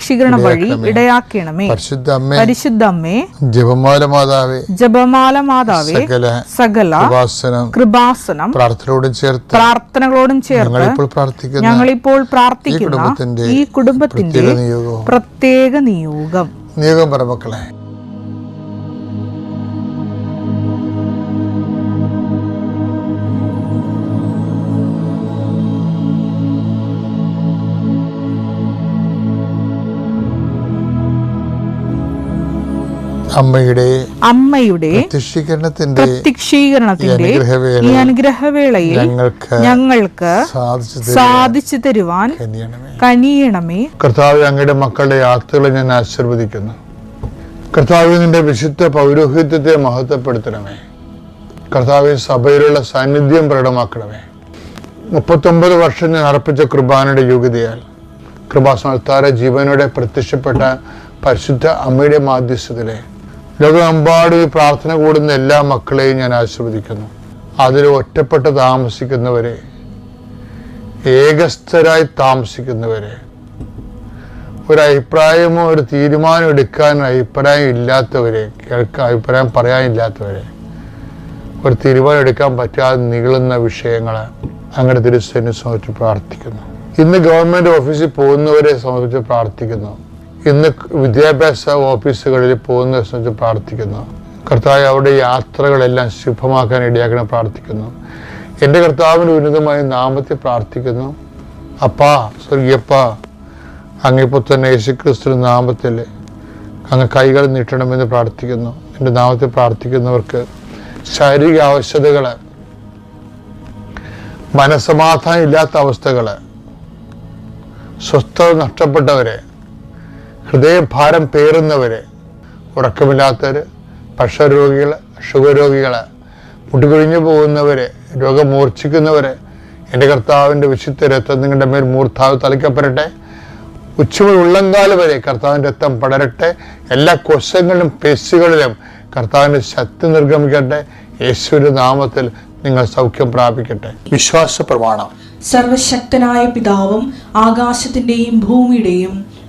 പ്രത്യക്ഷീകരണ വഴി ഇടയാക്കണമേ. പരിശുദ്ധ അമ്മേ പരിശുദ്ധ അമ്മേ ജപമാല മാതാവേ ജപമാല മാതാവേ സകല സകല ഉപാസനം കൃപാസനം പ്രാർത്ഥനയോടും ചേർത്ത് പ്രാർത്ഥനകളോടും ചേർത്ത് ഞങ്ങളിപ്പോൾ പ്രാർത്ഥിക്കുന്ന ഞങ്ങളിപ്പോൾ പ്രാർത്ഥിക്കുന്ന ഈ കുടുംബത്തിന്റെ പ്രത്യേക നിയോഗം. നിയോഗം പറ മക്കളെ. അമ്മയുടെ അമ്മയുടെ പ്രത്യക്ഷീകരണത്തിന്റെ പ്രത്യക്ഷീകരണത്തിന്റെ ഈ അനുഗ്രഹവേളയിൽ ഞങ്ങൾക്ക് ഞങ്ങൾക്ക് സാധിച്ചു തരുവാൻ കനിയണമേ. കർത്താവ് അങ്ങയുടെ മക്കളുടെ യാത്രകളെ ഞാൻ ആശീർവദിക്കുന്നു. കർത്താവ് നിന്റെ വിശുദ്ധ പൗരോഹിത്യത്തെ മഹത്വപ്പെടുത്തണമേ. കർത്താവ് സഭയിലുള്ള സാന്നിധ്യം പ്രകടമാക്കണമേ. മുപ്പത്തൊമ്പത് വർഷം ഞാൻ അർപ്പിച്ച കുർബാനയുടെ യോഗ്യതയാൽ കൃപാസനത്താര ജീവനോടെ പ്രത്യക്ഷപ്പെട്ട പരിശുദ്ധ അമ്മയുടെ മാധ്യസ്ഥതയിലെ ലോകമെമ്പാടും പ്രാർത്ഥന കൂടുന്ന എല്ലാ മക്കളെയും ഞാൻ ആശീർവദിക്കുന്നു. അതിൽ ഒറ്റപ്പെട്ട് താമസിക്കുന്നവരെ ഏകസ്ഥരായി താമസിക്കുന്നവരെ ഒരു അഭിപ്രായമോ ഒരു തീരുമാനം എടുക്കാൻ അഭിപ്രായം ഇല്ലാത്തവരെ കേൾക്കാൻ അഭിപ്രായം പറയാനില്ലാത്തവരെ ഒരു തീരുമാനം എടുക്കാൻ പറ്റാതെ നീളുന്ന വിഷയങ്ങൾ അങ്ങനെ തിരുസേനെ സംബന്ധിച്ച് പ്രാർത്ഥിക്കുന്നു. ഇന്ന് ഗവൺമെന്റ് ഓഫീസിൽ പോകുന്നവരെ സംബന്ധിച്ച് പ്രാർത്ഥിക്കുന്നു. ഇന്ന് വിദ്യാഭ്യാസ ഓഫീസുകളിൽ പോകുന്ന സംബന്ധിച്ച് പ്രാർത്ഥിക്കുന്നു. കർത്താവ് അവരുടെ യാത്രകളെല്ലാം ശുഭമാക്കാൻ ഇടയാക്കണം പ്രാർത്ഥിക്കുന്നു. എന്റെ കർത്താവിന് ഉന്നതമായ നാമത്തെ പ്രാർത്ഥിക്കുന്നു. അപ്പാ സ്വർഗീയപ്പ അങ്ങിപ്പോൾ തന്നെ യേശുക്രിസ്തു നാമത്തിൽ അങ്ങ് കൈകൾ നീട്ടണമെന്ന് പ്രാർത്ഥിക്കുന്നു. എന്റെ നാമത്തെ പ്രാർത്ഥിക്കുന്നവർക്ക് ശാരീരിക ആവശ്യതകൾ മനസമാധാനം ഇല്ലാത്ത അവസ്ഥകൾ സ്വസ്ഥത നഷ്ടപ്പെട്ടവരെ ഹൃദയഭാരം പേറുന്നവരെ ഉറക്കമില്ലാത്തവർ പ്രഷർ രോഗികൾ ഷുഗർ രോഗികൾ മുട്ടുകൊഴിഞ്ഞു പോകുന്നവരെ രോഗം മൂർച്ഛിക്കുന്നവർ എന്റെ കർത്താവിന്റെ വിശുദ്ധ രക്തം നിങ്ങളുടെ മേൽ മൂർത്താവ് തളിക്കപ്പെടട്ടെ. ഉച്ചമുതൽ ഉള്ളങ്കാൽ വരെ കർത്താവിന്റെ രക്തം പടരട്ടെ. എല്ലാ കോശങ്ങളിലും പേശികളിലും കർത്താവിന്റെ ശക്തി നിർഗമിക്കട്ടെ. യേശുവിന്റെ നാമത്തിൽ നിങ്ങൾ സൗഖ്യം പ്രാപിക്കട്ടെ. വിശ്വാസ പ്രമാണം സർവശക്തനായ പിതാവും ആകാശത്തിന്റെയും ഭൂമിയുടെയും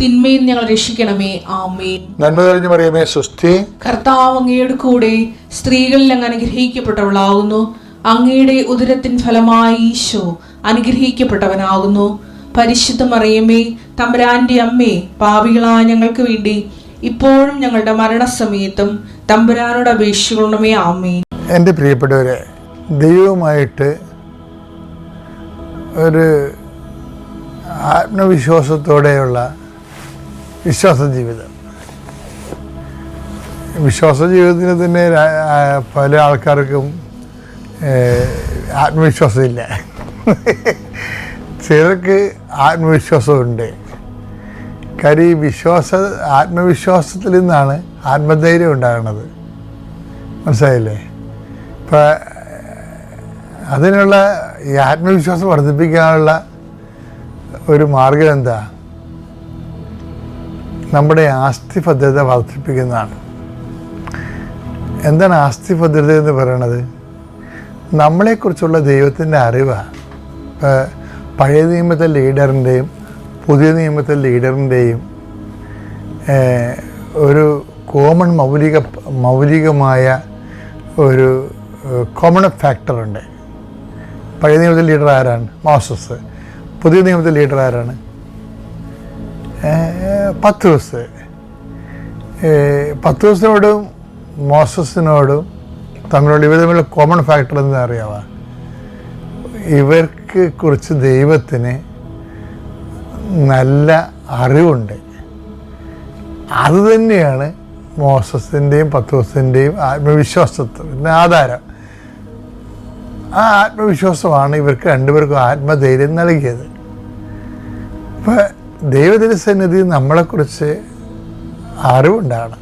തിന്മയിൽ ഞങ്ങൾ രക്ഷിക്കണമേ. ആമേൻ. നന്മ തെളിഞ്ഞു മറിയമേ സുസ്ഥി കർത്താവ് അങ്ങയുടെ കൂടെ സ്ത്രീകളിൽ അങ്ങ് അനുഗ്രഹിക്കപ്പെട്ടവളാകുന്നു. അങ്ങയുടെ ഉദരത്തിൻ ഫലമായി ഈശോ അനുഗ്രഹിക്കപ്പെട്ടവനാകുന്നു. പരിശുദ്ധ മറിയമേ തമ്പുരാന്റെ അമ്മേ പാപികളായ ഞങ്ങൾക്ക് വേണ്ടി ഇപ്പോഴും ഞങ്ങളുടെ മരണസമയത്തും തമ്പുരാനോട് അപേക്ഷിക്കണമേ. ആമേ എന്റെ പ്രിയപ്പെട്ടവരെ ദൈവമായിട്ട് ഒരു ആത്മവിശ്വാസത്തോടെയുള്ള വിശ്വാസ ജീവിതം വിശ്വാസ ജീവിതത്തിന് തന്നെ പല ആൾക്കാർക്കും ആത്മവിശ്വാസമില്ല. ചിലർക്ക് ആത്മവിശ്വാസമുണ്ട്. കാര്യം ഈ വിശ്വാസ ആത്മവിശ്വാസത്തിൽ നിന്നാണ് ആത്മധൈര്യം ഉണ്ടാകുന്നത്. മനസ്സിലായില്ലേ? ഇപ്പം അതിനുള്ള ഈ ആത്മവിശ്വാസം വർദ്ധിപ്പിക്കാനുള്ള ഒരു മാർഗം എന്താ? നമ്മുടെ ആസ്തി ഭദ്രത വർദ്ധിപ്പിക്കുന്നതാണ്. എന്താണ് ആസ്തി ഭദ്രത എന്ന് പറയുന്നത് നമ്മളെക്കുറിച്ചുള്ള ദൈവത്തിന്റെ അറിവാണ് ഇപ്പോൾ പഴയ നിയമത്തെ ലീഡറിന്റെയും പുതിയ നിയമത്തെ ലീഡറിന്റെയും ഒരു കോമൺ മൗലിക മൗലികമായ ഒരു കോമൺ ഫാക്ടറുണ്ട് പഴയ നിയമത്തിൽ ലീഡർ ആരാണ്? മോസസ്. പുതിയ നിയമത്തിൽ ലീഡർ ആരാണ്? പത്ത് ദിവസത്തെ പത്ത് ദിവസത്തിനോടും മോസസിനോടും തമ്മിലുള്ള ഇവർ തമ്മിലുള്ള കോമൺ ഫാക്ടർ എന്താ അറിയാവാ? ഇവർക്ക് കുറിച്ച് ദൈവത്തിന് നല്ല അറിവുണ്ട്. അത് തന്നെയാണ് മോസസിന്റെയും പത്തോസിന്റെയും ആത്മവിശ്വാസത്തിന്റെ ആധാരം. ആ ആത്മവിശ്വാസമാണ് ഇവർക്ക് രണ്ടുപേർക്കും ആത്മധൈര്യം നൽകിയത്. ഇപ്പം ദൈവത്തിന്റെ സന്നിധി നമ്മളെക്കുറിച്ച് അറിവുണ്ടാകണം.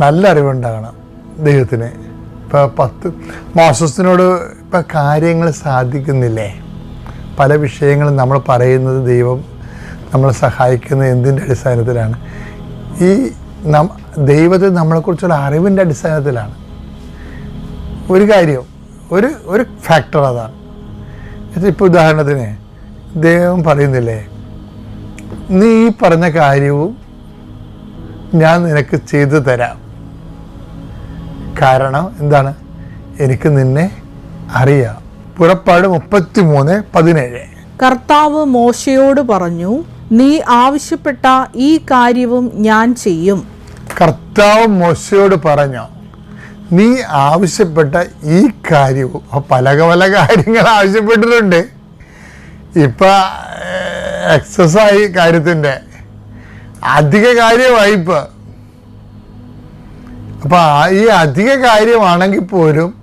നല്ല അറിവുണ്ടാകണം ദൈവത്തിന്. ഇപ്പോൾ പത്ത് മോസസിനോട് ഇപ്പം കാര്യങ്ങൾ സാധിക്കുന്നില്ലേ? പല വിഷയങ്ങളും നമ്മൾ പറയുന്നത് ദൈവം നമ്മളെ സഹായിക്കുന്നത് എന്തിന്റെ അടിസ്ഥാനത്തിലാണ്? ഈ നം ദൈവത്തെ നമ്മളെക്കുറിച്ചുള്ള അറിവിന്റെ അടിസ്ഥാനത്തിലാണ്. ഒരു കാര്യം ഒരു ഒരു ഫാക്ടർ അതാണ്. ഇപ്പോൾ ഉദാഹരണത്തിന് ദൈവം പറയുന്നില്ലേ നീ ഈ പറഞ്ഞ കാര്യവും ഞാൻ നിനക്ക് ചെയ്തു തരാം. കാരണം എന്താണ്? എനിക്ക് നിന്നെ അറിയാം. പുറപ്പാട് മുപ്പത്തി മൂന്ന് പതിനേഴ്. കർത്താവ് മോശയോട് പറഞ്ഞു നീ ആവശ്യപ്പെട്ട ഈ കാര്യവും ഞാൻ ചെയ്യും. കർത്താവ് മോശയോട് പറഞ്ഞു നീ ആവശ്യപ്പെട്ട ഈ കാര്യവും പല പല കാര്യങ്ങൾ ആവശ്യപ്പെട്ടിട്ടുണ്ട്. ഇപ്പൊ എക്സസ് കാര്യത്തിന്റെ അധിക കാര്യമായി ഇപ്പൊ അപ്പൊ ഈ അധിക കാര്യമാണെങ്കിൽ പോലും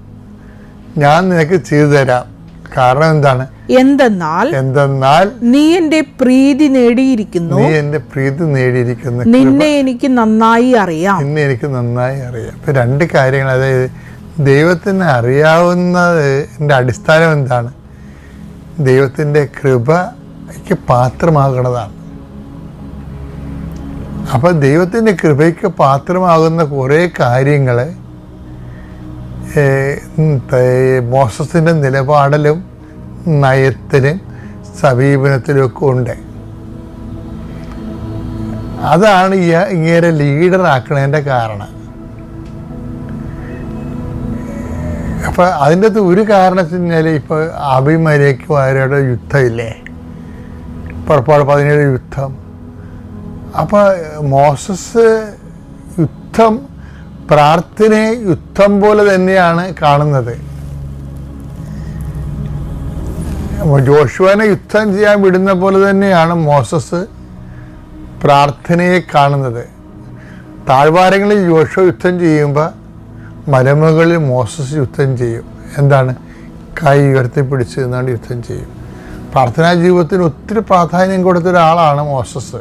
ഞാൻ നിനക്ക് ചെയ്തു തരാം. കാരണം എന്താണ്? എന്തെന്നാൽ എന്തെന്നാൽ നീ എന്റെ പ്രീതി നേടിയിരിക്കുന്നു. നീ എന്റെ പ്രീതി നേടിയിരിക്കുന്നു. നിന്നെ എനിക്ക് നന്നായി അറിയാം. നിന്നെ എനിക്ക് നന്നായി അറിയാം. ഇപ്പൊ രണ്ട് കാര്യങ്ങൾ അതായത് ദൈവത്തിന് അറിയാവുന്നതിന്റെ അടിസ്ഥാനം എന്താണ്? ദൈവത്തിന്റെ ദൈവത്തിന്റെ കൃപയ്ക്ക് പാത്രമാകണതാണ്. അപ്പം ദൈവത്തിന്റെ കൃപയ്ക്ക് പാത്രമാകുന്ന കുറേ കാര്യങ്ങൾ മോസസിന്റെ നിലപാടിലും നയത്തിലും സമീപനത്തിലും ഒക്കെ ഉണ്ട്. അതാണ് ഇങ്ങനെ ലീഡർ ആക്കണതിന്റെ കാരണം. അപ്പം അതിന്റെ അകത്ത് ഒരു കാരണത്തിനാൽ ഇപ്പോൾ അഭിമരയ്ക്കും അവരുടെ യുദ്ധമില്ലേ? പുറപ്പാട് പതിനേഴ് യുദ്ധം. അപ്പോൾ മോസസ് യുദ്ധം പ്രാർത്ഥനയെ യുദ്ധം പോലെ തന്നെയാണ് കാണുന്നത്. ജോഷുവിനെ യുദ്ധം ചെയ്യാൻ വിടുന്ന പോലെ തന്നെയാണ് മോസസ് പ്രാർത്ഥനയെ കാണുന്നത്. താഴ്വാരങ്ങളിൽ ജോഷോ യുദ്ധം ചെയ്യുമ്പോൾ മലമുകളിൽ മോസസ് യുദ്ധം ചെയ്യും. എന്താണ്? കൈ ഉയർത്തി പിടിച്ച് നിന്നാണ്ട് യുദ്ധം ചെയ്യും. പ്രാർത്ഥനാ ജീവിതത്തിന് ഒത്തിരി പ്രാധാന്യം കൊടുത്ത ഒരാളാണ് മോസസ്.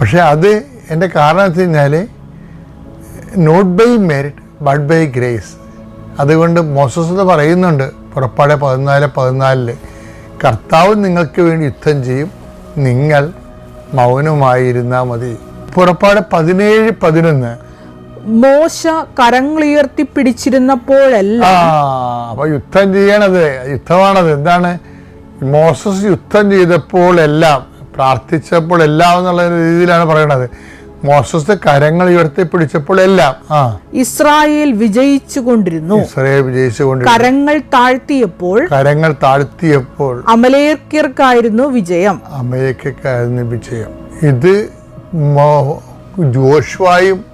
പക്ഷെ അത് എന്റെ കാരണം വെച്ച് കഴിഞ്ഞാൽ not by merit but by grace അതുകൊണ്ട് മോസസ് പറയുന്നുണ്ട് പുറപ്പാടെ പതിനാല് പതിനാലിൽ. കർത്താവ് നിങ്ങൾക്ക് വേണ്ടി യുദ്ധം ചെയ്യും. നിങ്ങൾ മൗനമായിരുന്നാൽ മതി. പുറപ്പാട് പതിനേഴ് പതിനൊന്ന്. മോശ കരങ്ങളുയർത്തി പിടിച്ചിരുന്നപ്പോഴല്ല. അപ്പൊ യുദ്ധം ചെയ്യണത് യുദ്ധമാണത്. എന്താണ്? മോസസ് യുദ്ധം ചെയ്തപ്പോൾ എല്ലാം പ്രാർത്ഥിച്ചപ്പോൾ എല്ലാം എന്നുള്ള രീതിയിലാണ് പറയണത്. മോസസ് കരങ്ങൾ ഉയർത്തി പിടിച്ചപ്പോൾ എല്ലാം ആ. ഇസ്രായേൽ വിജയിച്ചു കൊണ്ടിരുന്നു. ഇസ്രയേൽ വിജയിച്ചുകൊണ്ട് കരങ്ങൾ താഴ്ത്തിയപ്പോൾ കരങ്ങൾ താഴ്ത്തിയപ്പോൾ അമലേക്കർക്കായിരുന്നു വിജയം. അമലേക്കർക്കായിരുന്നു വിജയം. ഇത് ജോഷുവായും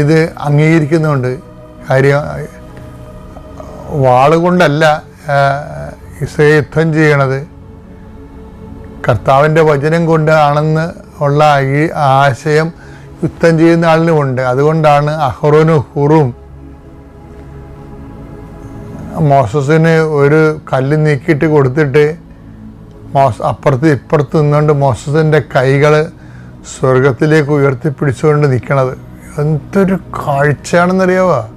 ഇത് അംഗീകരിക്കുന്നുണ്ട്. കാര്യം വാളുകൊണ്ടല്ല ഇസ്രയേൽ യുദ്ധം ചെയ്യണത്. കർത്താവിന്റെ വചനം കൊണ്ടാണെന്ന് ഉള്ള ഈ ആശയം യുദ്ധം ചെയ്യുന്ന ആളിനുമുണ്ട് അതുകൊണ്ടാണ് അഹ്റോനും ഹുറും മോസസിന് ഒരു കല്ല് നീക്കിയിട്ട് കൊടുത്തിട്ട് മോസ് അപ്പുറത്ത് ഇപ്പുറത്ത് നിന്നുകൊണ്ട് മോസസിന്റെ കൈകൾ സ്വർഗത്തിലേക്ക് ഉയർത്തിപ്പിടിച്ചുകൊണ്ട് നിൽക്കണത്. എന്തൊരു കാഴ്ചയാണെന്നറിയാവോ?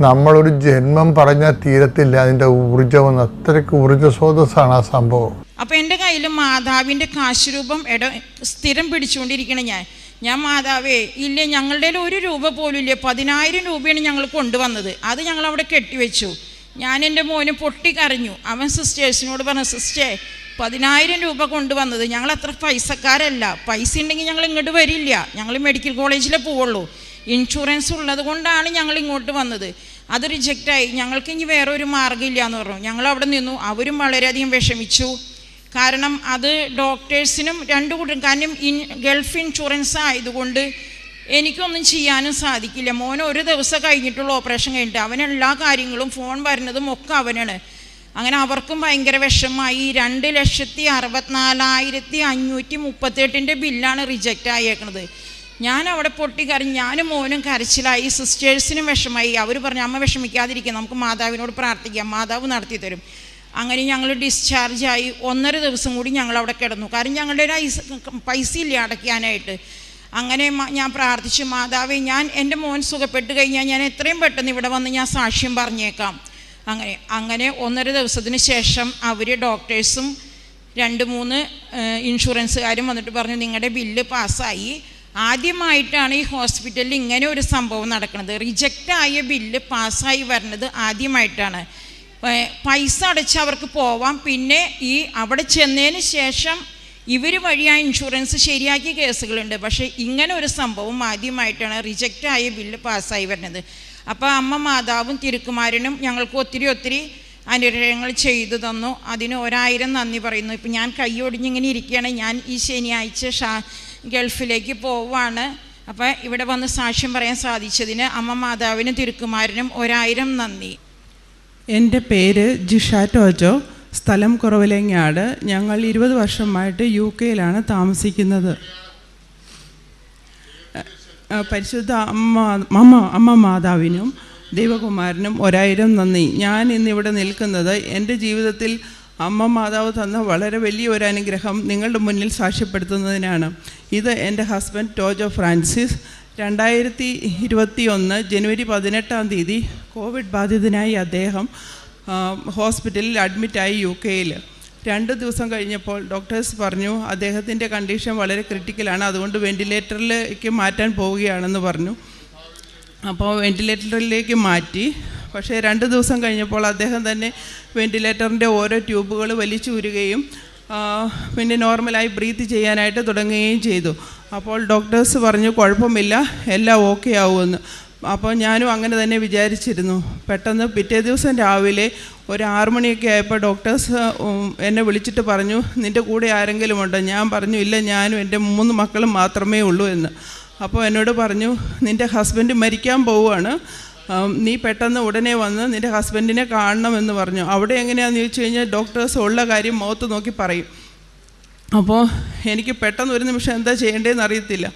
നമ്മളൊരു ജന്മം പറഞ്ഞാൽ തീരത്തില്ല. അതിന്റെ ഊർജം അത്രയ്ക്ക് ഊർജ സ്രോതസ്സാണ് ആ സംഭവം. അപ്പോൾ എന്റെ കയ്യിൽ മാതാവിന്റെ കാശുരൂപം ഇട സ്ഥിരം പിടിച്ചുകൊണ്ടിരിക്കണം ഞാൻ. ഞാൻ മാതാവേ ഇല്ല ഞങ്ങളുടെ ഒരു രൂപ പോലും ഇല്ല? പതിനായിരം രൂപയാണ് ഞങ്ങൾ കൊണ്ടുവന്നത്. അത് ഞങ്ങൾ അവിടെ കെട്ടിവെച്ചു. ഞാൻ എന്റെ മോന് പൊട്ടിക്കരഞ്ഞു. അവൻ സിസ്റ്റേഴ്സിനോട് പറഞ്ഞു സിസ്റ്റേ പതിനായിരം രൂപ കൊണ്ടുവന്നത്. ഞങ്ങൾ അത്ര പൈസക്കാരല്ല. പൈസ ഉണ്ടെങ്കിൽ ഞങ്ങൾ ഇങ്ങോട്ട് വരില്ല. ഞങ്ങൾ മെഡിക്കൽ കോളേജിലേ പോവുള്ളൂ. ഇൻഷുറൻസ് ഉള്ളത് കൊണ്ടാണ് ഞങ്ങൾ ഇങ്ങോട്ട് വന്നത്. അത് റിജക്റ്റായി ഞങ്ങൾക്ക് ഇനി വേറെ ഒരു മാർഗമില്ല എന്ന് പറഞ്ഞു. ഞങ്ങൾ അവിടെ നിന്നു. അവരും വളരെയധികം വിഷമിച്ചു. കാരണം അത് ഡോക്ടേഴ്സിനും രണ്ടു കൂട്ടരും കാരണം ഇൻ ഗൾഫ് ഇൻഷുറൻസ് ആയതുകൊണ്ട് എനിക്കൊന്നും ചെയ്യാനും സാധിക്കില്ല. മോൻ ഒരു ദിവസം കഴിഞ്ഞിട്ടുള്ള ഓപ്പറേഷൻ കഴിഞ്ഞിട്ട് അവൻ എല്ലാ കാര്യങ്ങളും ഫോൺ വരുന്നതും ഒക്കെ അവനാണ്. അങ്ങനെ അവർക്കും ഭയങ്കര വിഷമമായി. രണ്ട് ലക്ഷത്തി അറുപത്തിനാലായിരത്തി അഞ്ഞൂറ്റി മുപ്പത്തെട്ടിന്റെ ബില്ലാണ് റിജക്റ്റ് ആയേക്കണത്. ഞാൻ അവിടെ പൊട്ടിക്കരഞ്ഞ് ഞാനും മോനും കരച്ചിലായി. സിസ്റ്റേഴ്സിനും വിഷമായി അവർ പറഞ്ഞു അമ്മ വിഷമിക്കാതിരിക്കുക നമുക്ക് മാതാവിനോട് പ്രാർത്ഥിക്കാം. മാതാവ് നടത്തി തരും. അങ്ങനെ ഞങ്ങൾ ഡിസ്ചാർജായി ഒന്നര ദിവസം കൂടി ഞങ്ങൾ അവിടെ കിടന്നു. കാരണം ഞങ്ങളുടെ ഒരു പൈസ ഇല്ല അടയ്ക്കാനായിട്ട്. അങ്ങനെ ഞാൻ പ്രാർത്ഥിച്ചു മാതാവേ ഞാൻ എന്റെ മോൻ സുഖപ്പെട്ട് കഴിഞ്ഞാൽ ഞാൻ എത്രയും പെട്ടെന്ന് ഇവിടെ വന്ന് ഞാൻ സാക്ഷ്യം പറഞ്ഞേക്കാം. അങ്ങനെ അങ്ങനെ ഒന്നര ദിവസത്തിന് ശേഷം അവർ ഡോക്ടേഴ്സും രണ്ട് മൂന്ന് ഇൻഷുറൻസുകാരും വന്നിട്ട് പറഞ്ഞു നിങ്ങളുടെ ബില്ല് പാസ്സായി. ആദ്യമായിട്ടാണ് ഈ ഹോസ്പിറ്റലിൽ ഇങ്ങനെ ഒരു സംഭവം നടക്കുന്നത് റിജക്റ്റ് ആയ ബില്ല് പാസ്സായി വരുന്നത് ആദ്യമായിട്ടാണ്. പൈസ അടച്ച് അവർക്ക് പോവാം. പിന്നെ ഈ അവിടെ ചെന്നതിന് ശേഷം ഇവർ വഴി ആ ഇൻഷുറൻസ് ശരിയാക്കിയ കേസുകളുണ്ട്. പക്ഷേ ഇങ്ങനെ ഒരു സംഭവം ആദ്യമായിട്ടാണ് റിജക്റ്റ് ആയ ബില്ല് പാസ്സായി വരുന്നത് അപ്പോൾ അമ്മ മാതാവും തിരുക്കുമാരനും ഞങ്ങൾക്ക് ഒത്തിരി ഒത്തിരി അനുഗ്രഹങ്ങൾ ചെയ്തു തന്നു. അതിന് ഒരായിരം നന്ദി പറയുന്നു. ഇപ്പം ഞാൻ കൈയൊടിഞ്ഞിങ്ങനെ ഇരിക്കുകയാണ്. ഞാൻ ഈ ശനിയാഴ്ച ഷാ ഗൾഫിലേക്ക് പോവാണ് അപ്പോൾ ഇവിടെ വന്ന് സാക്ഷ്യം പറയാൻ സാധിച്ചതിന് അമ്മ മാതാവിനും തിരുക്കുമാരനും ഒരായിരം നന്ദി. എന്റെ പേര് ജിഷ ടോജോ. സ്ഥലം കുറവിലങ്ങാട്. ഞങ്ങൾ ഇരുപത് വർഷമായിട്ട് യു കെയിലാണ് താമസിക്കുന്നത്. പരിശുദ്ധ അമ്മ അമ്മ അമ്മ മാതാവിനും ദൈവകുമാരനും ഒരായിരം നന്ദി. ഞാൻ ഇന്നിവിടെ നിൽക്കുന്നത് എന്റെ ജീവിതത്തിൽ അമ്മ മാതാവ് തന്ന വളരെ വലിയ ഒരു അനുഗ്രഹം നിങ്ങളുടെ മുന്നിൽ സാക്ഷ്യപ്പെടുത്തുന്നതിനാണ്. ഇത് എന്റെ ഹസ്ബൻഡ് ടോജോ ഫ്രാൻസിസ്. രണ്ടായിരത്തി ഇരുപത്തി ഒന്ന് ജനുവരി പതിനെട്ടാം തീയതി കോവിഡ് ബാധിതനായി അദ്ദേഹം ഹോസ്പിറ്റലിൽ അഡ്മിറ്റായി യു കെയിൽ രണ്ട് ദിവസം കഴിഞ്ഞപ്പോൾ ഡോക്ടേഴ്സ് പറഞ്ഞു അദ്ദേഹത്തിന്റെ കണ്ടീഷൻ വളരെ ക്രിട്ടിക്കലാണ് അതുകൊണ്ട് വെന്റിലേറ്ററിലേക്ക് മാറ്റാൻ പോവുകയാണെന്ന് പറഞ്ഞു. അപ്പോൾ വെന്റിലേറ്ററിലേക്ക് മാറ്റി. പക്ഷേ രണ്ട് ദിവസം കഴിഞ്ഞപ്പോൾ അദ്ദേഹം തന്നെ വെന്റിലേറ്ററിന്റെ ഓരോ ട്യൂബുകൾ വലിച്ചൂരുകയും പിന്നെ നോർമലായി ബ്രീത്ത് ചെയ്യാനായിട്ട് തുടങ്ങുകയും ചെയ്തു. അപ്പോൾ ഡോക്ടേഴ്സ് പറഞ്ഞു കുഴപ്പമില്ല എല്ലാം ഓക്കെ ആവുമെന്ന്. അപ്പോൾ ഞാനും അങ്ങനെ തന്നെ വിചാരിച്ചിരുന്നു. പെട്ടെന്ന് പിറ്റേ ദിവസം രാവിലെ ഒരു ആറു മണിയൊക്കെ ആയപ്പോൾ ഡോക്ടേഴ്സ് എന്നെ വിളിച്ചിട്ട് പറഞ്ഞു നിന്റെ കൂടെ ആരെങ്കിലും ഉണ്ടോ? ഞാൻ പറഞ്ഞു ഇല്ല ഞാനും എന്റെ മൂന്ന് മക്കളും മാത്രമേ ഉള്ളൂ എന്ന്. അപ്പോൾ എന്നോട് പറഞ്ഞു നിന്റെ ഹസ്ബൻഡ് മരിക്കാൻ പോവുകയാണ്. നീ പെട്ടെന്ന് ഉടനെ വന്ന് നിന്റെ ഹസ്ബൻഡിനെ കാണണമെന്ന് പറഞ്ഞു. അവിടെ എങ്ങനെയാണെന്ന് ചോദിച്ചു കഴിഞ്ഞാൽ ഡോക്ടേഴ്സ് ഉള്ള കാര്യം മുഖത്ത് നോക്കി പറയും. അപ്പോൾ എനിക്ക് പെട്ടെന്ന് ഒരു നിമിഷം എന്താ ചെയ്യേണ്ടതെന്ന് അറിയത്തില്ല.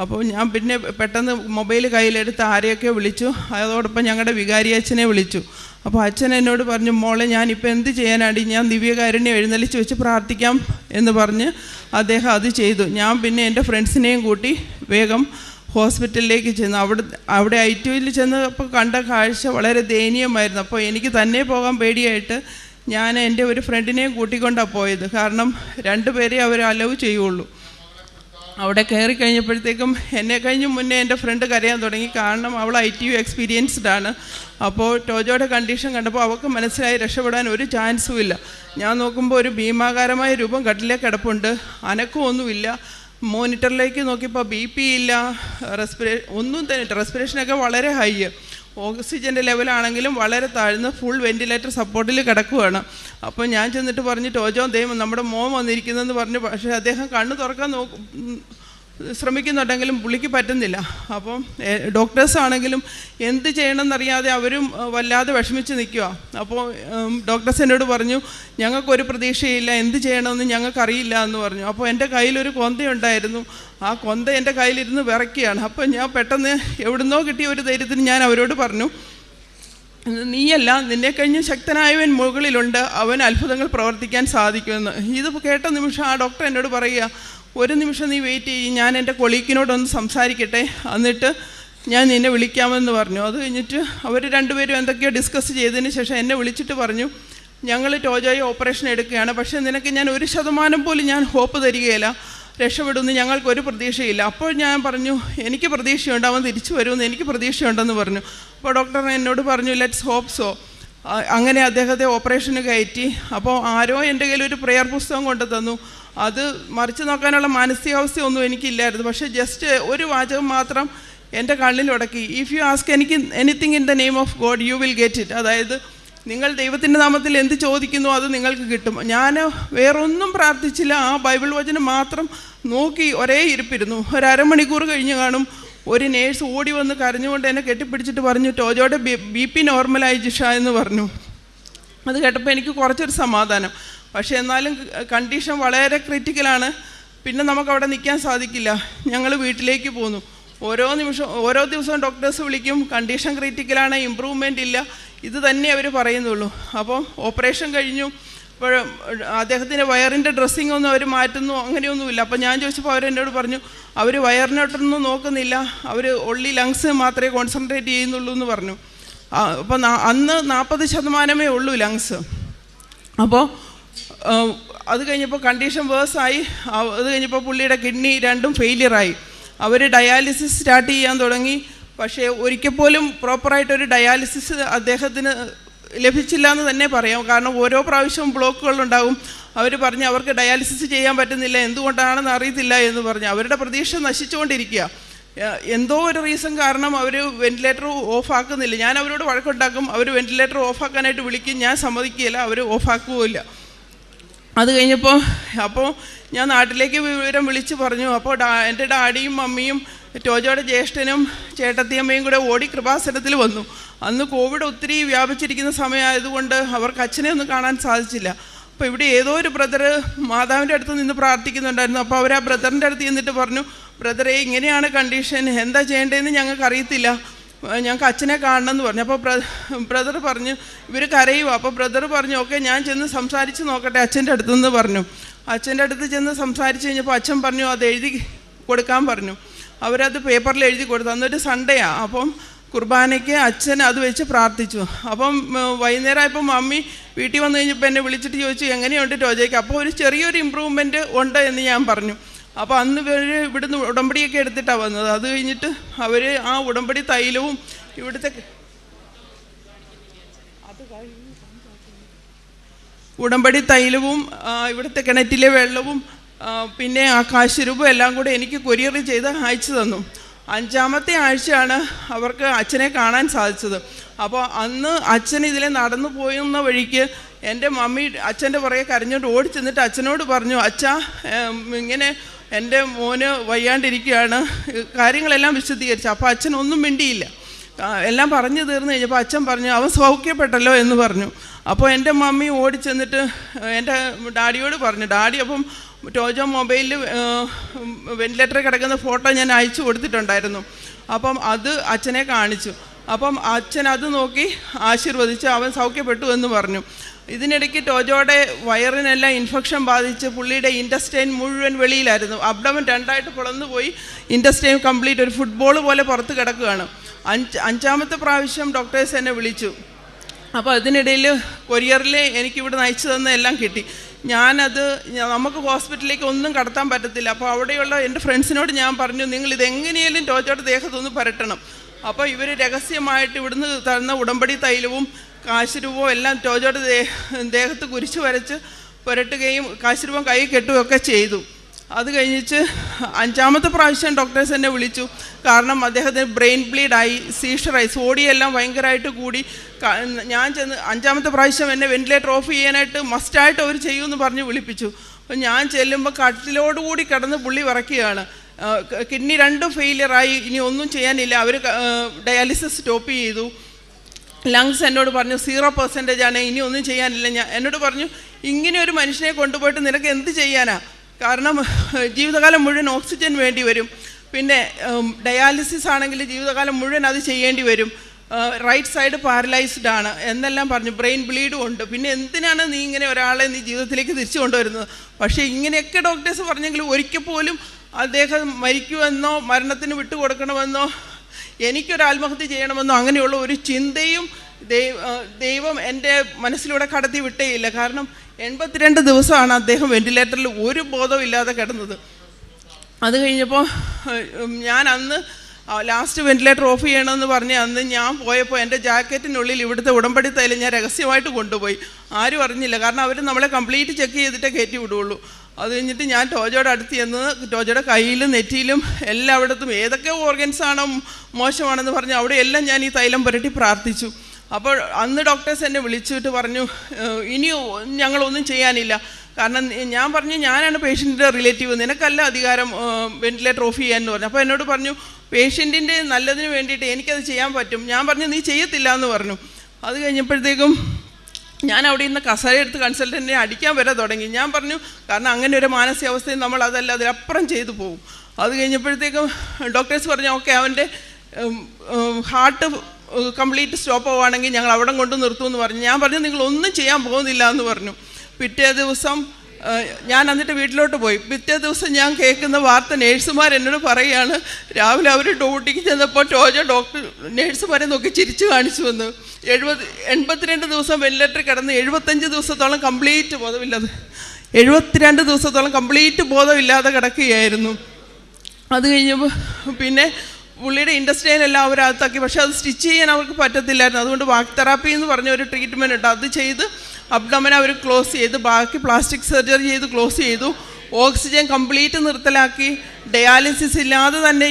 അപ്പോൾ ഞാൻ പിന്നെ പെട്ടെന്ന് മൊബൈൽ കയ്യിലെടുത്ത് ആരെയൊക്കെ വിളിച്ചു. അതോടൊപ്പം ഞങ്ങളുടെ വികാരി അച്ഛനെ വിളിച്ചു. അപ്പോൾ അച്ഛൻ എന്നോട് പറഞ്ഞു മോളെ ഞാനിപ്പോൾ എന്ത് ചെയ്യാനാടി? ഞാൻ ദിവ്യകാരുണ്യം എഴുന്നള്ളിച്ച് വെച്ച് പ്രാർത്ഥിക്കാം എന്ന് പറഞ്ഞ് അദ്ദേഹം അത് ചെയ്തു. ഞാൻ പിന്നെ എന്റെ ഫ്രണ്ട്സിനെയും കൂട്ടി വേഗം ഹോസ്പിറ്റലിലേക്ക് ചെന്നു. അവിടെ അവിടെ ഐ ടിയിൽ ചെന്നപ്പോൾ കണ്ട കാഴ്ച വളരെ ദയനീയമായിരുന്നു. അപ്പോൾ എനിക്ക് തന്നെ പോകാൻ പേടിയായിട്ട് ഞാൻ എന്റെ ഒരു ഫ്രണ്ടിനെയും കൂട്ടിക്കൊണ്ടാണ് പോയത്. കാരണം രണ്ടുപേരെ അവർ അലവ് ചെയ്യുള്ളൂ. അവിടെ കയറി കഴിഞ്ഞപ്പോഴത്തേക്കും എന്നെ കഴിഞ്ഞ് മുന്നേ എന്റെ ഫ്രണ്ട് കരയാൻ തുടങ്ങി. കാരണം അവൾ ഐ ടി യു എക്സ്പീരിയൻസ്ഡ് ആണ്. അപ്പോൾ ടോജോയുടെ കണ്ടീഷൻ കണ്ടപ്പോൾ അവൾക്ക് മനസ്സിലായി രക്ഷപ്പെടാൻ ഒരു ചാൻസും ഇല്ല. ഞാൻ നോക്കുമ്പോൾ ഒരു ഭീമാകാരമായ രൂപം കട്ടിലേ കിടപ്പുണ്ട്. അനക്കമൊന്നുമില്ല മോണിറ്ററിലേക്ക് നോക്കിയപ്പോൾ ബി പി ഇല്ല. റെസ്പിറേ ഒന്നും തന്നെ റെസ്പിറേഷനൊക്കെ വളരെ ഹൈ ഓക്സിജന്റെ ലെവലാണെങ്കിലും വളരെ താഴ്ന്ന് ഫുൾ വെന്റിലേറ്റർ സപ്പോർട്ടിൽ കിടക്കുകയാണ് അപ്പോൾ ഞാൻ ചെന്നിട്ട് പറഞ്ഞു ടോജോ ദൈവം നമ്മുടെ മോൻ വന്നിരിക്കുന്നതെന്ന് പറഞ്ഞു. പക്ഷേ അദ്ദേഹം കണ്ണ് തുറക്കാൻ നോക്കും ശ്രമിക്കുന്നുണ്ടെങ്കിലും പുള്ളിക്ക് പറ്റുന്നില്ല. അപ്പം ഡോക്ടേഴ്സ് ആണെങ്കിലും എന്ത് ചെയ്യണമെന്നറിയാതെ അവരും വല്ലാതെ വിഷമിച്ച് നിൽക്കുക അപ്പോൾ ഡോക്ടേഴ്സ് എന്നോട് പറഞ്ഞു ഞങ്ങൾക്കൊരു പ്രതീക്ഷയില്ല. എന്ത് ചെയ്യണമെന്ന് ഞങ്ങൾക്കറിയില്ല എന്ന് പറഞ്ഞു. അപ്പോൾ എന്റെ കയ്യിലൊരു കൊന്തയുണ്ടായിരുന്നു. ആ കൊന്ത എന്റെ കയ്യിലിരുന്ന് വിറയ്ക്കുകയാണ്. അപ്പം ഞാൻ പെട്ടെന്ന് എവിടുന്നോ കിട്ടിയ ഒരു ധൈര്യത്തിന് ഞാൻ അവരോട് പറഞ്ഞു നീയല്ല നിന്നെ കഴിഞ്ഞ് ശക്തനായവൻ മുകളിലുണ്ട്. അവൻ അത്ഭുതങ്ങൾ പ്രവർത്തിക്കാൻ സാധിക്കുമെന്ന്. ഇത് കേട്ട നിമിഷം ആ ഡോക്ടർ എന്നോട് പറയുക ഒരു നിമിഷം നീ വെയിറ്റ് ചെയ്യും. ഞാൻ എന്റെ കൊളീക്കിനോടൊന്ന് സംസാരിക്കട്ടെ. എന്നിട്ട് ഞാൻ നിന്നെ വിളിക്കാമെന്ന് പറഞ്ഞു. അത് കഴിഞ്ഞിട്ട് അവർ രണ്ടുപേരും എന്തൊക്കെയോ ഡിസ്കസ് ചെയ്തതിന് ശേഷം എന്നെ വിളിച്ചിട്ട് പറഞ്ഞു ഞങ്ങൾ ടോജോയെ ഓപ്പറേഷൻ എടുക്കുകയാണ്. പക്ഷേ നിനക്ക് ഞാൻ ഒരു ശതമാനം പോലും ഞാൻ ഹോപ്പ് തരികയില്ല. രക്ഷപ്പെടുമെന്ന് ഞങ്ങൾക്കൊരു പ്രതീക്ഷയില്ല. അപ്പോൾ ഞാൻ പറഞ്ഞു എനിക്ക് പ്രതീക്ഷയുണ്ട് അവൻ തിരിച്ചു വരുമെന്ന് എനിക്ക് പ്രതീക്ഷയുണ്ടെന്ന് പറഞ്ഞു. അപ്പോൾ ഡോക്ടർ എന്നോട് പറഞ്ഞു ലെറ്റ്സ് ഹോപ്പ് സോ അങ്ങനെ അദ്ദേഹത്തെ ഓപ്പറേഷന് കയറ്റി. അപ്പോൾ ആരോ എന്റെ കയ്യിൽ ഒരു പ്രെയർ പുസ്തകം കൊണ്ട് തന്നു. അത് മറിച്ച് നോക്കാനുള്ള മാനസികാവസ്ഥയൊന്നും എനിക്കില്ലായിരുന്നു. പക്ഷേ ജസ്റ്റ് ഒരു വാചകം മാത്രം എന്റെ കണ്ണിലുടക്കി ഇഫ് യു ആസ്ക് എനിക്ക് anything in the name of God you will get it അതായത് നിങ്ങൾ ദൈവത്തിന്റെ നാമത്തിൽ എന്ത് ചോദിക്കുന്നു അത് നിങ്ങൾക്ക് കിട്ടും. ഞാൻ വേറൊന്നും പ്രാർത്ഥിച്ചില്ല. ആ ബൈബിൾ വചനം മാത്രം നോക്കി ഒരേ ഇരിപ്പിരുന്നു. ഒരു അരമണിക്കൂർ കഴിഞ്ഞ് കാണും ഒരു നേഴ്സ് ഓടി വന്ന് കരഞ്ഞുകൊണ്ട് എന്നെ കെട്ടിപ്പിടിച്ചിട്ട് പറഞ്ഞു ടോജോയുടെ ബി പി നോർമലായി ജിഷ എന്ന് പറഞ്ഞു. അത് കേട്ടപ്പോൾ എനിക്ക് കുറച്ചൊരു സമാധാനം. പക്ഷേ എന്നാലും കണ്ടീഷൻ വളരെ ക്രിറ്റിക്കലാണ് പിന്നെ നമുക്ക് അവിടെ നിൽക്കാൻ സാധിക്കില്ല. ഞങ്ങൾ വീട്ടിലേക്ക് പോന്നു. ഓരോ നിമിഷം ഓരോ ദിവസവും ഡോക്ടേഴ്സ് വിളിക്കും. കണ്ടീഷൻ ക്രിറ്റിക്കലാണ് ഇമ്പ്രൂവ്മെന്റ് ഇല്ല. ഇത് തന്നെ അവർ പറയുന്നുള്ളൂ. അപ്പോൾ ഓപ്പറേഷൻ കഴിഞ്ഞു. ഇപ്പോൾ അദ്ദേഹത്തിന്റെ വയറിന്റെ ഡ്രസ്സിംഗ് ഒന്നും അവർ മാറ്റുന്നു അങ്ങനെയൊന്നുമില്ല. അപ്പോൾ ഞാൻ ചോദിച്ചപ്പോൾ അവരെന്നോട് പറഞ്ഞു അവർ വയറിനോട്ടൊന്നും നോക്കുന്നില്ല. അവർ ഒള്ളി ലങ്സ് മാത്രമേ കോൺസെൻട്രേറ്റ് ചെയ്യുന്നുള്ളൂ എന്ന് പറഞ്ഞു. അപ്പോൾ അന്ന് നാൽപ്പത് ശതമാനമേ ഉള്ളൂ ലങ്സ് അപ്പോൾ അത് കഴിഞ്ഞപ്പോൾ കണ്ടീഷൻ വേഴ്സായി അത് കഴിഞ്ഞപ്പോൾ പുള്ളിയുടെ കിഡ്നി രണ്ടും ഫെയിലിയറായി അവർ ഡയാലിസിസ് സ്റ്റാർട്ട് ചെയ്യാൻ തുടങ്ങി. പക്ഷേ ഒരിക്കൽ പോലും പ്രോപ്പറായിട്ടൊരു ഡയാലിസിസ് അദ്ദേഹത്തിന് ലഭിച്ചില്ല എന്ന് തന്നെ പറയാം. കാരണം ഓരോ പ്രാവശ്യവും ബ്ലോക്കുകളുണ്ടാകും അവർ പറഞ്ഞ് അവർക്ക് ഡയാലിസിസ് ചെയ്യാൻ പറ്റുന്നില്ല. എന്തുകൊണ്ടാണെന്ന് അറിയത്തില്ല എന്ന് പറഞ്ഞ് അവരുടെ പ്രതീക്ഷ നശിച്ചുകൊണ്ടിരിക്കുക. എന്തോ ഒരു റീസൺ കാരണം അവർ വെന്റിലേറ്റർ ഓഫ് ആക്കുന്നില്ല. ഞാൻ അവരോട് വഴക്കുണ്ടാക്കും. അവർ വെന്റിലേറ്റർ ഓഫ് ആക്കാനായിട്ട് വിളിക്കും. ഞാൻ സമ്മതിക്കുകയില്ല. അവർ ഓഫ് ആക്കുകയില്ല അത് കഴിഞ്ഞപ്പോൾ അപ്പോൾ ഞാൻ നാട്ടിലേക്ക് വിവരം വിളിച്ച് പറഞ്ഞു. അപ്പോൾ എന്റെ ഡാഡിയും മമ്മിയും ടോജോയുടെ ജ്യേഷ്ഠനും ചേട്ടത്തിയമ്മയും കൂടെ ഓടി കൃപാസനത്തിൽ വന്നു. അന്ന് കോവിഡ് ഒത്തിരി വ്യാപിച്ചിരിക്കുന്ന സമയമായതുകൊണ്ട് അവർക്ക് അച്ഛനെ ഒന്നും കാണാൻ സാധിച്ചില്ല. അപ്പോൾ ഇവിടെ ഏതോ ഒരു ബ്രദർ മാതാവിന്റെ അടുത്ത് നിന്ന് പ്രാർത്ഥിക്കുന്നുണ്ടായിരുന്നു. അപ്പോൾ അവർ ആ ബ്രദറിന്റെ അടുത്ത് ചെന്നിട്ട് പറഞ്ഞു ബ്രദറെ ഇങ്ങനെയാണ് കണ്ടീഷൻ എന്താ ചെയ്യേണ്ടതെന്ന് ഞങ്ങൾക്ക് അറിയത്തില്ല. ഞങ്ങൾക്ക് അച്ഛനെ കാണണം എന്ന് പറഞ്ഞു അപ്പോൾ ബ്രദർ പറഞ്ഞു ഇവർ കരയുക അപ്പോൾ ബ്രദർ പറഞ്ഞു ഓക്കെ ഞാൻ ചെന്ന് സംസാരിച്ച് നോക്കട്ടെ അച്ഛന്റെ അടുത്തുനിന്ന് പറഞ്ഞു. അച്ഛന്റെ അടുത്ത് ചെന്ന് സംസാരിച്ച് കഴിഞ്ഞപ്പോൾ അച്ഛൻ പറഞ്ഞു അത് എഴുതി കൊടുക്കാൻ പറഞ്ഞു. അവരത് പേപ്പറിൽ എഴുതി കൊടുത്തു. അന്നൊരു സൺഡേയാണ് അപ്പം കുർബാനയ്ക്ക് അച്ഛൻ അത് വെച്ച് പ്രാർത്ഥിച്ചു. അപ്പം വൈകുന്നേരം ആയപ്പോൾ മമ്മി വീട്ടിൽ വന്നു കഴിഞ്ഞപ്പോൾ എന്നെ വിളിച്ചിട്ട് ചോദിച്ചു എങ്ങനെയുണ്ട് ടോജയ്ക്ക്? അപ്പോൾ ഒരു ചെറിയൊരു ഇമ്പ്രൂവ്മെന്റ് ഉണ്ട് എന്ന് ഞാൻ പറഞ്ഞു. അപ്പോൾ അന്ന് ഇവർ ഇവിടുന്ന് ഉടമ്പടിയൊക്കെ എടുത്തിട്ടാണ് വന്നത്. അത് കഴിഞ്ഞിട്ട് അവർ ആ ഉടമ്പടി തൈലവും ഇവിടുത്തെ ഉടമ്പടി തൈലവും ഇവിടുത്തെ കിണറ്റിലെ വെള്ളവും പിന്നെ ആ കാശ് രൂപ എല്ലാം കൂടെ എനിക്ക് കൊറിയർ ചെയ്ത് അയച്ചു തന്നു. അഞ്ചാമത്തെ ആഴ്ചയാണ് അവർക്ക് അച്ഛനെ കാണാൻ സാധിച്ചത്. അപ്പോൾ അന്ന് അച്ഛൻ ഇതിലെ നടന്നു പോയുന്ന വഴിക്ക് എന്റെ മമ്മി അച്ഛന്റെ പുറകെ കരഞ്ഞോണ്ട് ഓടി ചെന്നിട്ട് അച്ഛനോട് പറഞ്ഞു അച്ഛാ ഇങ്ങനെ എന്റെ മോന് വയ്യാണ്ടിരിക്കുകയാണ്. കാര്യങ്ങളെല്ലാം വിശദീകരിച്ചു. അപ്പോൾ അച്ഛൻ ഒന്നും മിണ്ടിയില്ല. എല്ലാം പറഞ്ഞു തീർന്നു കഴിഞ്ഞപ്പോൾ അച്ഛൻ പറഞ്ഞു അവൻ സൗഖ്യപ്പെട്ടല്ലോ എന്ന് പറഞ്ഞു. അപ്പോൾ എന്റെ മമ്മി ഓടി ചെന്നിട്ട് എന്റെ ഡാഡിയോട് പറഞ്ഞു ഡാഡി അപ്പം ടോജോ മൊബൈലിൽ വെന്റിലേറ്ററിൽ കിടക്കുന്ന ഫോട്ടോ ഞാൻ അയച്ചു കൊടുത്തിട്ടുണ്ടായിരുന്നു. അപ്പം അത് അച്ഛനെ കാണിച്ചു. അപ്പം അച്ഛൻ അത് നോക്കി ആശീർവദിച്ച്. അവൻ സൗഖ്യപ്പെട്ടു എന്ന് പറഞ്ഞു. ഇതിനിടയ്ക്ക് ടോജോയുടെ വയറിനെല്ലാം ഇൻഫെക്ഷൻ ബാധിച്ച് പുള്ളിയുടെ ഇൻഡസ്റ്റൈൻ മുഴുവൻ വെളിയിലായിരുന്നു. അബ്ഡമൻ രണ്ടായിട്ട് പുളന്നു പോയി ഇന്റസ്റ്റൈൻ കംപ്ലീറ്റ് ഒരു ഫുട്ബോൾ പോലെ പുറത്ത് കിടക്കുകയാണ്. അഞ്ച് അഞ്ചാമത്തെ പ്രാവശ്യം ഡോക്ടേഴ്സ് എന്നെ വിളിച്ചു. അപ്പോൾ അതിനിടയിൽ കൊറിയറിൽ എനിക്കിവിടെ നയിച്ചു തന്ന എല്ലാം കിട്ടി. ഞാനത് നമുക്ക് ഹോസ്പിറ്റലിലേക്ക് ഒന്നും കടത്താൻ പറ്റത്തില്ല. അപ്പോൾ അവിടെയുള്ള എന്റെ ഫ്രണ്ട്സിനോട് ഞാൻ പറഞ്ഞു നിങ്ങൾ ഇതെങ്ങനെയാലും ടോച്ചോട്ട് ദേഹത്തൊന്ന് പരട്ടണം. അപ്പോൾ ഇവർ രഹസ്യമായിട്ട് ഇവിടുന്ന് തന്ന ഉടമ്പടി തൈലവും കാശുരൂപവും എല്ലാം ടോച്ചോട്ട് ദേഹത്ത് കുരിച്ചു വരച്ച് പുരട്ടുകയും കാശുരൂപം കൈ കെട്ടുകയൊക്കെ ചെയ്തു. അത് കഴിഞ്ഞിട്ട് അഞ്ചാമത്തെ പ്രാവശ്യം ഡോക്ടേഴ്സ് എന്നെ വിളിച്ചു. കാരണം അദ്ദേഹത്തിന് ബ്രെയിൻ ബ്ലീഡായി സീഷറായി സോഡിയെല്ലാം ഭയങ്കരമായിട്ട് കൂടി. ഞാൻ ചെന്ന് അഞ്ചാമത്തെ പ്രാവശ്യം എന്നെ വെന്റിലേറ്റർ ഓഫ് ചെയ്യാനായിട്ട് മസ്റ്റായിട്ട് അവർ ചെയ്യുമെന്ന് പറഞ്ഞ് വിളിപ്പിച്ചു. അപ്പം ഞാൻ ചെല്ലുമ്പോൾ കട്ടിലോടുകൂടി കിടന്ന് പുള്ളി വിറയ്ക്കുകയാണ്. കിഡ്നി രണ്ടും ഫെയിലിയറായി ഇനി ഒന്നും ചെയ്യാനില്ല. അവർ ഡയാലിസിസ് സ്റ്റോപ്പ് ചെയ്തു. ലങ്സ് എന്നോട് പറഞ്ഞു സീറോ പെർസെന്റേജ് ആണ് ഇനി ഒന്നും ചെയ്യാനില്ല. ഞാൻ എന്നോട് പറഞ്ഞു ഇങ്ങനെ ഒരു മനുഷ്യനെ കൊണ്ടുപോയിട്ട് നിനക്ക് എന്ത് ചെയ്യാനാ? കാരണം ജീവിതകാലം മുഴുവൻ ഓക്സിജൻ വേണ്ടി വരും. പിന്നെ ഡയാലിസിസ് ആണെങ്കിൽ ജീവിതകാലം മുഴുവൻ അത് ചെയ്യേണ്ടി വരും. റൈറ്റ് സൈഡ് പാരലൈസ്ഡ് ആണ്. എന്നെല്ലാം പറഞ്ഞു. ബ്രെയിൻ ബ്ലീഡും ഉണ്ട്. പിന്നെ എന്തിനാണ് നീ ഇങ്ങനെ ഒരാളെ നീ ജീവിതത്തിലേക്ക് തിരിച്ചു കൊണ്ടുവരുന്നത്? പക്ഷേ ഇങ്ങനെയൊക്കെ ഡോക്ടേഴ്സ് പറഞ്ഞെങ്കിലും ഒരിക്കൽ പോലും അദ്ദേഹം മരിക്കുമെന്നോ മരണത്തിന് വിട്ടുകൊടുക്കണമെന്നോ എനിക്കൊരു ആത്മഹത്യ ചെയ്യണമെന്നോ അങ്ങനെയുള്ള ഒരു ചിന്തയും ദൈവം എന്റെ മനസ്സിലൂടെ കടത്തി വിട്ടേയില്ല. കാരണം എൺപത്തിരണ്ട് ദിവസമാണ് അദ്ദേഹം വെന്റിലേറ്ററിൽ ഒരു ബോധമില്ലാതെ കിടന്നത്. അത് കഴിഞ്ഞപ്പോൾ ഞാൻ അന്ന് ലാസ്റ്റ് വെന്റിലേറ്റർ ഓഫ് ചെയ്യണമെന്ന് പറഞ്ഞ് അന്ന് ഞാൻ പോയപ്പോൾ എന്റെ ജാക്കറ്റിനുള്ളിൽ ഇവിടുത്തെ ഉടമ്പടി തൈലം ഞാൻ രഹസ്യമായിട്ട് കൊണ്ടുപോയി. ആരും അറിഞ്ഞില്ല. കാരണം അവർ നമ്മളെ കംപ്ലീറ്റ് ചെക്ക് ചെയ്തിട്ടേ കയറ്റി വിടുള്ളൂ. അത് കഴിഞ്ഞിട്ട് ഞാൻ ടോജോയുടെ അടുത്ത് ചെന്ന് ടോജോയുടെ കയ്യിലും നെറ്റിയിലും എല്ലായിടത്തും ഏതൊക്കെ ഓർഗൻസാണോ മോശമാണെന്ന് പറഞ്ഞ് അവിടെയെല്ലാം ഞാൻ ഈ തൈലം പുരട്ടി പ്രാർത്ഥിച്ചു. അപ്പോൾ അന്ന് ഡോക്ടേഴ്സ് എന്നെ വിളിച്ചിട്ട് പറഞ്ഞു "ഏഹ്, ഇനി ഞങ്ങളൊന്നും ചെയ്യാനില്ല. കാരണം ഞാൻ പറഞ്ഞു ഞാനാണ് പേഷ്യന്റിന്റെ റിലേറ്റീവ് നിനക്കല്ല അധികാരം വെന്റിലേറ്റർ ഓഫ് ചെയ്യാമെന്ന് പറഞ്ഞു. അപ്പോൾ എന്നോട് പറഞ്ഞു പേഷ്യന്റിന്റെ നല്ലതിന് വേണ്ടിയിട്ട് എനിക്കത് ചെയ്യാൻ പറ്റും. ഞാൻ പറഞ്ഞു നീ ചെയ്യത്തില്ല എന്ന് പറഞ്ഞു. അത് കഴിഞ്ഞപ്പോഴത്തേക്കും ഞാൻ അവിടെ ഇന്ന് കസര എടുത്ത് കൺസൾട്ടന്റിനെ അടിക്കാൻ വരെ തുടങ്ങി. ഞാൻ പറഞ്ഞു കാരണം അങ്ങനെ ഒരു മാനസികാവസ്ഥയിൽ നമ്മൾ അതല്ല അതിലപ്പുറം ചെയ്തു പോകും അത് കഴിഞ്ഞപ്പോഴത്തേക്കും ഡോക്ടേഴ്സ് പറഞ്ഞു ഓക്കെ അവന്റെ ഹാർട്ട് കംപ്ലീറ്റ് സ്റ്റോപ്പ് ആവുകയാണെങ്കിൽ ഞങ്ങൾ അവിടെ കൊണ്ട് നിർത്തുമെന്ന് പറഞ്ഞു. ഞാൻ പറഞ്ഞു നിങ്ങൾ ഒന്നും ചെയ്യാൻ പോകുന്നില്ല എന്ന് പറഞ്ഞു. പിറ്റേ ദിവസം ഞാൻ എന്നിട്ട് വീട്ടിലോട്ട് പോയി. പിറ്റേ ദിവസം ഞാൻ കേൾക്കുന്ന വാർത്ത നേഴ്സുമാർ എന്നോട് പറയുകയാണ് രാവിലെ അവർ ഡ്യൂട്ടിക്ക് ചെന്നപ്പോൾ ടോജ ഡോക്ടർ നേഴ്സുമാരെ നോക്കി ചിരിച്ചു കാണിച്ചു വന്നു എഴുപത് എൺപത്തിരണ്ട് ദിവസം വെന്റിലേറ്റർ കിടന്ന് എഴുപത്തഞ്ച് ദിവസത്തോളം കംപ്ലീറ്റ് ബോധമില്ലാതെ എഴുപത്തിരണ്ട് ദിവസത്തോളം കംപ്ലീറ്റ് ബോധമില്ലാതെ കിടക്കുകയായിരുന്നു. അത് കഴിഞ്ഞപ്പോൾ പിന്നെ പുള്ളിയുടെ ഇൻഡസ്ട്രിയിലെല്ലാം അവരകത്താക്കി പക്ഷേ അത് സ്റ്റിച്ച് ചെയ്യാൻ അവർക്ക് പറ്റത്തില്ലായിരുന്നു അതുകൊണ്ട് വാക്ക് തെറാപ്പി എന്ന് പറഞ്ഞ ഒരു ട്രീറ്റ്മെന്റ് ഉണ്ട് അത് ചെയ്ത് അബ്ഡമൻ അവർ ക്ലോസ് ചെയ്ത് ബാക്കി പ്ലാസ്റ്റിക് സർജറി ചെയ്ത് ക്ലോസ് ചെയ്തു ഓക്സിജൻ കംപ്ലീറ്റ് നിർത്തലാക്കി ഡയാലിസിസ് ഇല്ലാതെ തന്നെ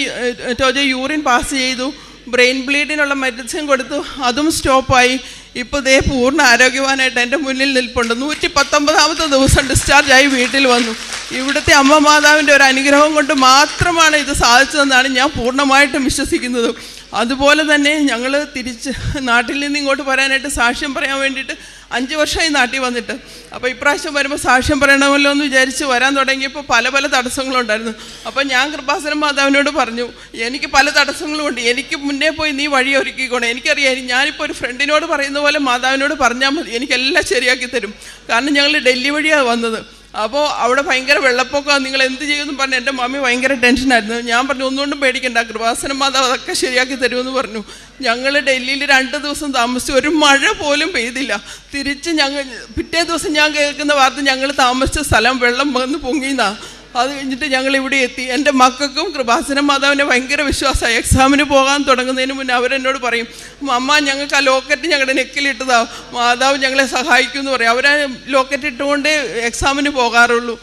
ടോജോ യൂറിൻ പാസ് ചെയ്തു ബ്രെയിൻ ബ്ലീഡിനുള്ള മെഡിസിൻ കൊടുത്തു അതും സ്റ്റോപ്പായി ഇപ്പോൾ ദേ പൂർണ ആരോഗ്യവാനായിട്ട് എന്റെ മുന്നിൽ നിൽപ്പുണ്ട്. നൂറ്റി പത്തൊമ്പതാമത്തെ ദിവസം ഡിസ്ചാർജായി വീട്ടിൽ വന്നു. ഇവിടുത്തെ അമ്മ മാതാവിന്റെ ഒരു അനുഗ്രഹം കൊണ്ട് മാത്രമാണ് ഇത് സാധിച്ചതെന്നാണ് ഞാൻ പൂർണമായിട്ടും വിശ്വസിക്കുന്നത്. അതുപോലെ തന്നെ ഞങ്ങൾ തിരിച്ച് നാട്ടിൽ നിന്ന് ഇങ്ങോട്ട് വരാനായിട്ട് സാക്ഷ്യം പറയാൻ വേണ്ടിയിട്ട് അഞ്ച് വർഷമായി നാട്ടിൽ വന്നിട്ട്. അപ്പോൾ ഇപ്രാവശ്യം വരുമ്പോൾ സാക്ഷ്യം പറയണമല്ലോ എന്ന് വിചാരിച്ച് വരാൻ തുടങ്ങിയപ്പോൾ പല പല തടസ്സങ്ങളുണ്ടായിരുന്നു. അപ്പോൾ ഞാൻ കൃപാസനം മാതാവിനോട് പറഞ്ഞു എനിക്ക് പല തടസ്സങ്ങളും ഉണ്ട് എനിക്ക് മുന്നേ പോയി നീ വഴി ഒരുക്കിക്കോണം. എനിക്കറിയാം ഞാനിപ്പോൾ ഒരു ഫ്രണ്ടിനോട് പറയുന്ന പോലെ മാതാവിനോട് പറഞ്ഞാൽ മതി. എനിക്കെല്ലാം ശരിയാക്കി തരും. കാരണം ഞങ്ങൾ ഡൽഹി വഴിയാണ് വന്നത്. അപ്പോൾ അവിടെ ഭയങ്കര വെള്ളപ്പൊക്കമാണ് നിങ്ങൾ എന്ത് ചെയ്യുമെന്ന് പറഞ്ഞു. എന്റെ മമ്മി ഭയങ്കര ടെൻഷനായിരുന്നു ഞാൻ പറഞ്ഞു ഒന്നുകൊണ്ടും പേടിക്കണ്ട. കൃപാസന മാതാവ് അതൊക്കെ ശരിയാക്കി തരുമെന്ന് പറഞ്ഞു. ഞങ്ങൾ ഡൽഹിയിൽ രണ്ട് ദിവസം താമസിച്ചു. ഒരു മഴ പോലും പെയ്തില്ല. തിരിച്ച് ഞങ്ങൾ പിറ്റേ ദിവസം ഞാൻ കേൾക്കുന്ന വാർത്ത ഞങ്ങൾ താമസിച്ച സ്ഥലം വെള്ളം വന്ന് പൊങ്ങിയെന്നാ അത് കഴിഞ്ഞിട്ട് ഞങ്ങൾ ഇവിടെ എത്തി. എന്റെ മക്കൾക്കും കൃപാസന മാതാവിനെ ഭയങ്കര വിശ്വാസമായി. എക്സാമിന് പോകാൻ തുടങ്ങുന്നതിന് മുന്നേ അവരെന്നോട് പറയും അമ്മ ഞങ്ങൾക്ക് ആ ലോക്കറ്റ് ഞങ്ങളുടെ നെക്കിലിട്ടതാ മാതാവ് ഞങ്ങളെ സഹായിക്കും എന്ന് പറയും. അവരാ ലോക്കറ്റ് ഇട്ടുകൊണ്ട് എക്സാമിന് പോകാറുള്ളൂ.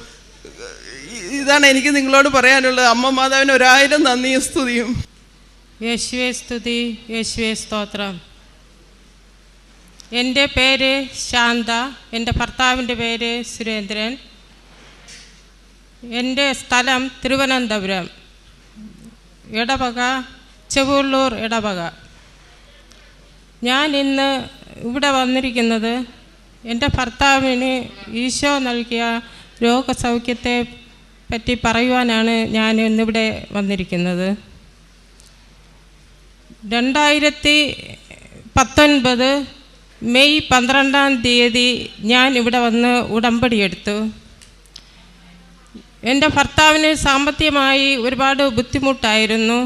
ഇതാണ് എനിക്ക് നിങ്ങളോട് പറയാനുള്ളത്. അമ്മ മാതാവിന് ഒരായിരം നന്ദിയും സ്തുതിയും. യേശുവേ സ്തുതി. യേശുവേ സ്തോത്രം. എന്റെ പേര് ശാന്ത. എന്റെ ഭർത്താവിന്റെ പേര് സുരേന്ദ്രൻ. എന്റെ സ്ഥലം തിരുവനന്തപുരം. ഇടവക ചെവുള്ളൂർ ഇടവക. ഞാൻ ഇന്ന് ഇവിടെ വന്നിരിക്കുന്നത് എന്റെ ഭർത്താവിന് ഈശോ നൽകിയ രോഗസൗഖ്യത്തെ പറ്റി പറയുവാനാണ് ഞാൻ ഇന്നിവിടെ വന്നിരിക്കുന്നത്. രണ്ടായിരത്തി പത്തൊൻപത് മെയ് പന്ത്രണ്ടാം തീയതി ഞാൻ ഇവിടെ വന്ന് ഉടമ്പടി എടുത്തു. എന്റെ ഭർത്താവിന് സാമ്പത്തികമായി ഒരുപാട് ബുദ്ധിമുട്ടായിരുന്നു.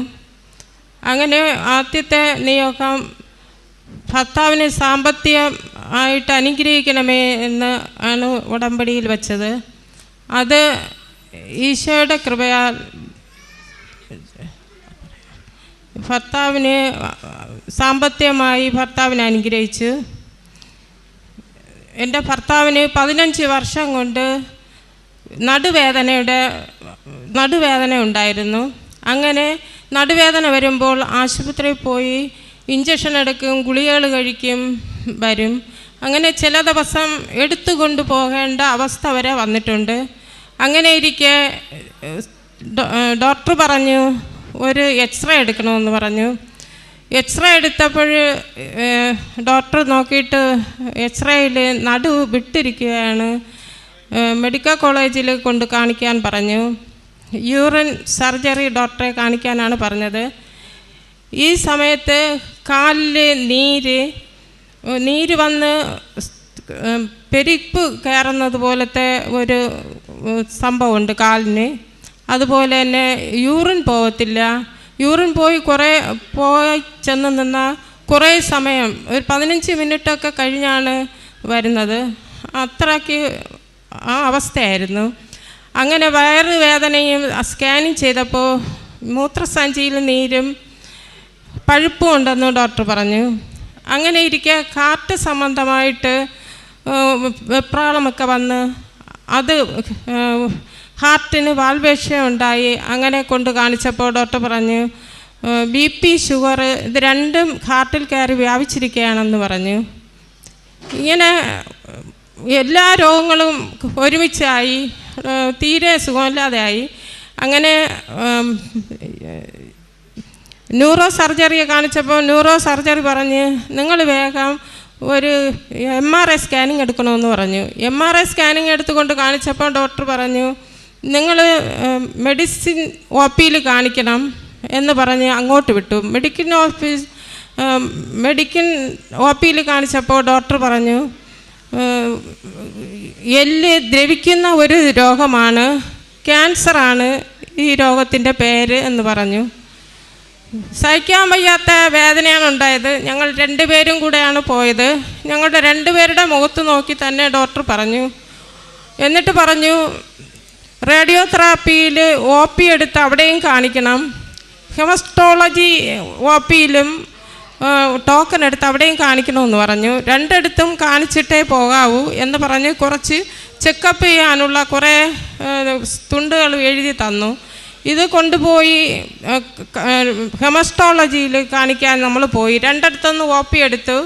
അങ്ങനെ ആദ്യത്തെ നിയോഗം ഭർത്താവിന് സാമ്പത്തികം ആയിട്ട് അനുഗ്രഹിക്കണമേ എന്ന് ആണ് ഉടമ്പടിയിൽ വച്ചത്. അത് ഈശോയുടെ കൃപയാൽ ഭർത്താവിന് സാമ്പത്തികമായി ഭർത്താവിനെ അനുഗ്രഹിച്ചു. എന്റെ ഭർത്താവിന് പതിനഞ്ച് വർഷം കൊണ്ട് നടുവേദനയുടെ നടുവേദന ഉണ്ടായിരുന്നു. അങ്ങനെ നടുവേദന വരുമ്പോൾ ആശുപത്രിയിൽ പോയി ഇഞ്ചക്ഷൻ എടുക്കും ഗുളികകൾ കഴിക്കും വരും. അങ്ങനെ ചില ദിവസം എടുത്തു കൊണ്ടുപോകേണ്ട അവസ്ഥ വരെ വന്നിട്ടുണ്ട്. അങ്ങനെ ഇരിക്കെ ഡോക്ടർ പറഞ്ഞു ഒരു എക്സ്റേ എടുക്കണമെന്ന് പറഞ്ഞു. എക്സ്റേ എടുത്തപ്പോൾ ഡോക്ടർ നോക്കിയിട്ട് എക്സ്റേയിൽ നടു വിട്ടിരിക്കുകയാണ്. മെഡിക്കൽ കോളേജിൽ കൊണ്ട് കാണിക്കാൻ പറഞ്ഞു. യൂറിൻ സർജറി ഡോക്ടറെ കാണിക്കാനാണ് പറഞ്ഞത്. ഈ സമയത്ത് കാലിൽ നീര് നീര് വന്ന് പെരിപ്പ് കയറുന്നത് പോലത്തെ ഒരു സംഭവമുണ്ട് കാലിന്. അതുപോലെ തന്നെ യൂറിൻ പോകത്തില്ല യൂറിൻ പോയി കുറേ പോയി ചെന്ന് നിന്നാൽ കുറേ സമയം ഒരു പതിനഞ്ച് മിനിറ്റൊക്കെ കഴിഞ്ഞാണ് വരുന്നത്. അത്രയ്ക്ക് ആ അവസ്ഥയായിരുന്നു. അങ്ങനെ വയറ് വേദനയും സ്കാനിങ് ചെയ്തപ്പോൾ മൂത്രസഞ്ചിയിൽ നീരും പഴുപ്പും ഉണ്ടെന്ന് ഡോക്ടർ പറഞ്ഞു. അങ്ങനെ ഇരിക്കെ കാർട്ട് സംബന്ധമായിട്ട് വെപ്രാളമൊക്കെ വന്ന് അത് ഹാർട്ടിന് വാൽവേഷ്യം ഉണ്ടായി. അങ്ങനെ കൊണ്ട് കാണിച്ചപ്പോൾ ഡോക്ടർ പറഞ്ഞു ബി പി ഷുഗർ ഇത് രണ്ടും ഹാർട്ടിൽ കയറി വ്യാപിച്ചിരിക്കുകയാണെന്ന് പറഞ്ഞു. ഇങ്ങനെ എല്ലാ രോഗങ്ങളും ഒരുമിച്ചായി തീരെ സുഖമില്ലാതെയായി. അങ്ങനെ ന്യൂറോ സർജറിയെ കാണിച്ചപ്പോൾ ന്യൂറോ സർജറി പറഞ്ഞ് നിങ്ങൾ വേഗം ഒരു എം ആർ ഐ സ്കാനിങ് എടുക്കണമെന്ന് പറഞ്ഞു. എം ആർ ഐ സ്കാനിങ് എടുത്തുകൊണ്ട് കാണിച്ചപ്പോൾ ഡോക്ടർ പറഞ്ഞു നിങ്ങൾ മെഡിസിൻ ഒ പിയിൽ കാണിക്കണം എന്ന് പറഞ്ഞ് അങ്ങോട്ട് വിട്ടു. മെഡിക്കൽ ഓഫീസ് മെഡിക്കൽ ഒ പിയിൽ കാണിച്ചപ്പോൾ ഡോക്ടർ പറഞ്ഞു എല്ല് ദ്രവിക്കുന്ന ഒരു രോഗമാണ്. ക്യാൻസറാണ് ഈ രോഗത്തിന്റെ പേര് എന്ന് പറഞ്ഞു. സഹിക്കാൻ വയ്യാത്ത വേദനയാണ് ഉണ്ടായത്. ഞങ്ങൾ രണ്ടുപേരും കൂടെയാണ് പോയത്. ഞങ്ങളുടെ രണ്ടുപേരുടെ മുഖത്ത് നോക്കി തന്നെ ഡോക്ടർ പറഞ്ഞു. എന്നിട്ട് പറഞ്ഞു റേഡിയോ തെറാപ്പിയിൽ ഒ പി എടുത്ത് അവിടെയും കാണിക്കണം. ഹെമസ്റ്റോളജി ഒ പിയിലും ടോക്കൺ എടുത്ത് അവിടെയും കാണിക്കണമെന്ന് പറഞ്ഞു. രണ്ടിടത്തും കാണിച്ചിട്ടേ പോകാവൂ എന്ന് പറഞ്ഞ് കുറച്ച് ചെക്കപ്പ് ചെയ്യാനുള്ള കുറേ തുണ്ടുകൾ എഴുതി തന്നു. ഇത് കൊണ്ടുപോയി ഹെമസ്റ്റോളജിയിൽ കാണിക്കാൻ നമ്മൾ പോയി. രണ്ടിടത്തുനിന്ന് ഒ പി എടുത്തു.